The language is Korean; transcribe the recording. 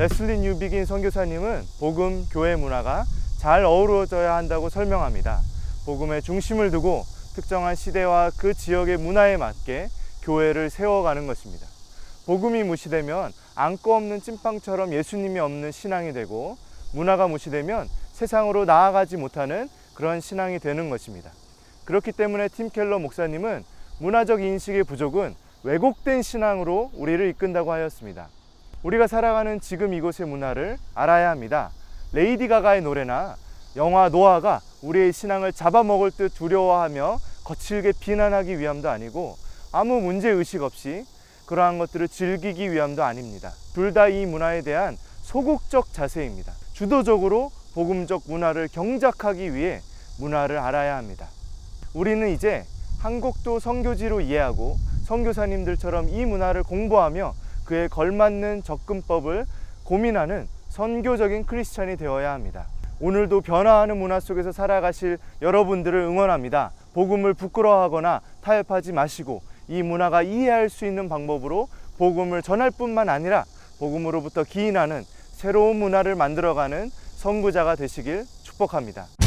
레슬리 뉴비긴 선교사님은 복음 교회 문화가 잘 어우러져야 한다고 설명합니다. 복음의 중심을 두고 특정한 시대와 그 지역의 문화에 맞게 교회를 세워가는 것입니다. 복음이 무시되면 안고 없는 찐빵처럼 예수님이 없는 신앙이 되고 문화가 무시되면 세상으로 나아가지 못하는 그런 신앙이 되는 것입니다. 그렇기 때문에 팀 켈러 목사님은 문화적 인식의 부족은 왜곡된 신앙으로 우리를 이끈다고 하였습니다. 우리가 살아가는 지금 이곳의 문화를 알아야 합니다. 레이디 가가의 노래나 영화 노아가 우리의 신앙을 잡아먹을 듯 두려워하며 거칠게 비난하기 위함도 아니고 아무 문제 의식 없이 그러한 것들을 즐기기 위함도 아닙니다. 둘 다 이 문화에 대한 소극적 자세입니다. 주도적으로 복음적 문화를 경작하기 위해 문화를 알아야 합니다. 우리는 이제 한국도 선교지로 이해하고 선교사님들처럼 이 문화를 공부하며 그에 걸맞는 접근법을 고민하는 선교적인 크리스찬이 되어야 합니다. 오늘도 변화하는 문화 속에서 살아가실 여러분들을 응원합니다. 복음을 부끄러워하거나 타협하지 마시고 이 문화가 이해할 수 있는 방법으로 복음을 전할 뿐만 아니라 복음으로부터 기인하는 새로운 문화를 만들어가는 선구자가 되시길 축복합니다.